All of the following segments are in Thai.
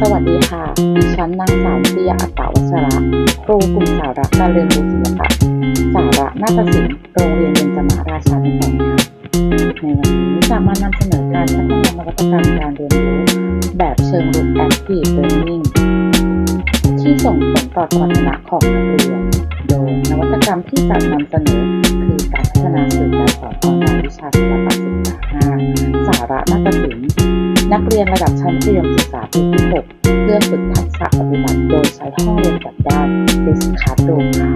สวัสดีค่ะ ดิฉันนางสาวนิยาอัตตาวัชระ ครูกลุ่มสาระการเรียนรู้ศิลปะ สาระนาฏศิลป์โรงเรียนเบญจมาราชานุเครณ์ค่ะในวันนี้จะมานำเสนอการพัฒนานวัตกรรมการเรียนรู้แบบเชิงรุก Active Learning ที่ส่งผลต่อสมรรถนะของนักเรียน โดยนวัตกรรมที่จะนำเสนอคือการพัฒนาสื่อการสอนออนไลน์วิชาศิลปะศึกษาสาระนาฏศิลป์ นักเรียนระดับชั้นมัธยมศึกษาปีที่ 6เพื่อฝึกทักษะปฏิบัติโดยใช้ห้องเรียนแบบด้าน Discard Room ค่ะ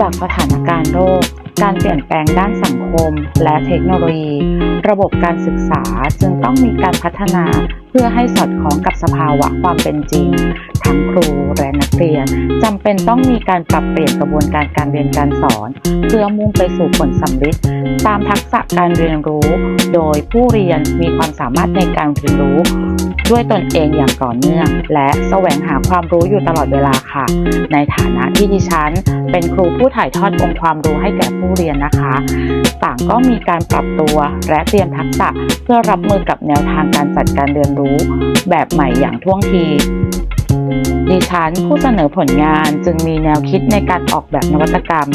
จากสถานการณ์โลกการเปลี่ยนแปลงด้านสังคม และเทคโนโลยี ระบบการศึกษาจึงต้องมีการพัฒนาเพื่อให้สอดคล้องกับสภาวะความเป็นจริงทั้งครูและนักเรียนจำเป็นต้องมีการปรับเปลี่ยนกระบวนการการเรียนการสอน เพื่อมุ่งไปสู่ผลสำเร็จตามทักษะการเรียนรู้ โดยผู้เรียนมีความสามารถในการเรียนรู้ ด้วยตนเองอย่างต่อเนื่อง และแสวงหาความรู้อยู่ตลอดเวลาค่ะ ในฐานะที่ดิฉัน เป็นครูผู้ถ่ายทอดองค์ความรู้ให้แก่ผู้เรียนนะคะ ต่างก็มีการปรับตัวและเตรียมทักษะเพื่อรับมือกับแนวทางการจัดการเรียนรู้ แบบใหม่อย่างท่วงที ดิฉันผู้เสนอผลงานจึงมีแนวคิดในการออกแบบนวัตกรรม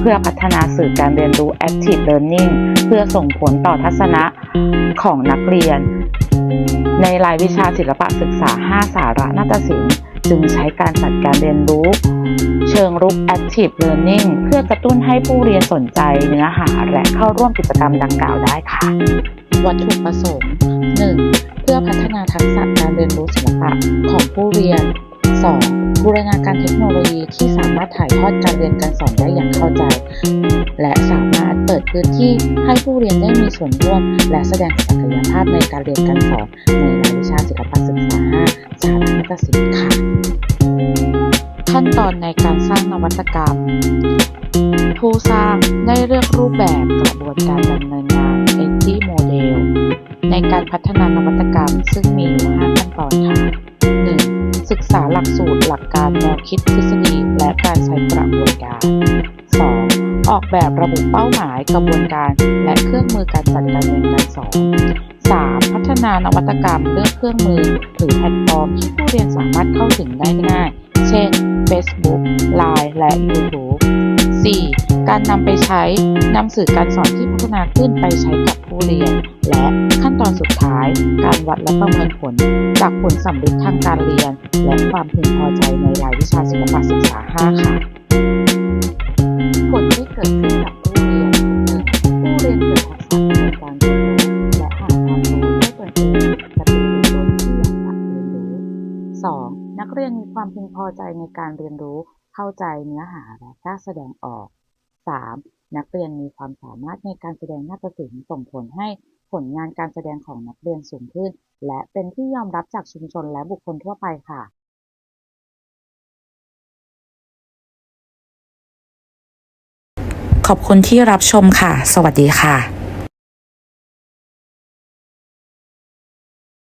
เพื่อพัฒนาสื่อการเรียนรู้ Active Learning เพื่อส่งผลต่อทัศนะของนักเรียน ในรายวิชาศิลปะศึกษา 5 สาระนาฏศิลป์ จึงใช้การจัดการเรียนรู้ เชิงรุก Active Learning เพื่อกระตุ้นให้ผู้เรียนสนใจเนื้อหาและเข้าร่วมกิจกรรมดังกล่าวได้ค่ะ วัตถุประสงค์ 1. เพื่อพัฒนาทักษะการเรียนรู้ศิลปะของผู้เรียน 2. บูรณาการเทคโนโลยีที่สามารถถ่ายทอดการเรียนการสอนได้อย่างเข้าใจ และสามารถเปิดพื้นที่ให้ผู้เรียนได้มีส่วนร่วม และแสดงศักยภาพในการเรียนการสอนในรายวิชาศิลปศึกษา5สาระนาฏศิลป์ค่ะ ขั้นตอนในการสร้างนวัตกรรม ผู้สร้างได้เลือกรูปแบบกระบวนการดำเนินงาน EDI Model ในการพัฒนานวัตกรรมซึ่งมีอยู่ ศึกษาหลักสูตรหลักการแนวคิดทฤษฎีและการใช้กระบวนการ 2. ออกแบบระบุเป้าหมายกระบวนการ และเครื่องมือการจัดการเรียนการสอน 3. พัฒนานวัตกรรมเลือกเครื่องมือ หรือแพลตฟอร์มที่ผู้เรียนสามารถเข้าถึงได้ง่าย เช่น Facebook Line และ YouTube การนำไปใช้นำสื่อการสอนที่พัฒนาขึ้นไปใช้กับผู้เรียน และขั้นตอนสุดท้าย การวัดและประเมินผล จากผลสำเร็จทางการเรียน และความพึงพอใจในรายวิชาศิลปะศึกษา 5 ค่ะ ผลที่เกิดขึ้นกับผู้เรียน 1. ผู้เรียนเกิดทักษะในการเรียนรู้และหาความรู้ด้วยตนเองกระตุ้นตัวตนที่อยากเรียนรู้ 2. นักเรียนมีความพึงพอใจในการเรียนรู้เข้าใจเนื้อหาและกล้าแสดงออก 3. นักเรียนมีความสามารถในการแสดงนาฏศิลป์ส่งผลให้ผลงานการแสดงของนักเรียนสูงขึ้น และเป็นที่ยอมรับจากชุมชนและบุคคลทั่วไปค่ะขอบคุณที่รับชมค่ะ สวัสดีค่ะ